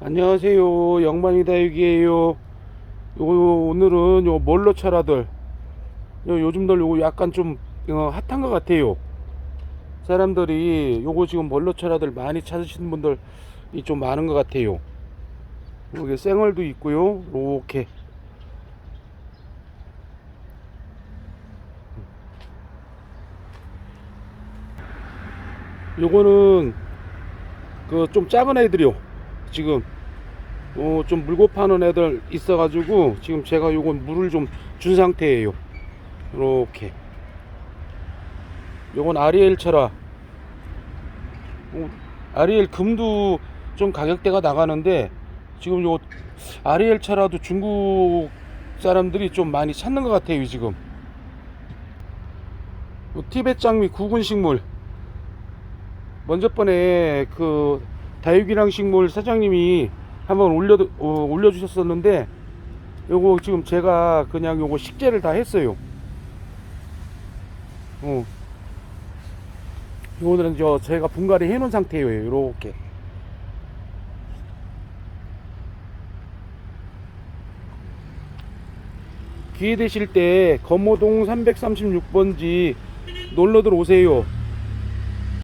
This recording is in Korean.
안녕하세요. 영만이 다육이에요. 요 오늘은 요 멀로 차라들 요 요즘들 요거 약간 좀 어, 핫한 것 같아요. 사람들이 요거 지금 멀로 차라들 많이 찾으시는 분들이 좀 많은 것 같아요. 여기 생얼도 있고요. 이렇게 요거는 그 좀 작은 애들이요. 지금 어, 좀 물고 파는 애들 있어가지고 지금 제가 요건 물을 좀 준 상태예요. 이렇게. 요건 아리엘 철화. 어, 아리엘 금도 좀 가격대가 나가는데 지금 요 아리엘 철화도 중국 사람들이 좀 많이 찾는 것 같아요 지금. 요 티벳 장미 구근 식물. 먼저 번에 그 다육이랑 식물 사장님이 한번 올려 어, 올려주셨었는데 요거 지금 제가 그냥 요거 식재를 다 했어요. 어. 요거는 저 제가 분갈이 해놓은 상태예요. 요렇게. 기회 되실 때 검모동 336번지 놀러들 오세요.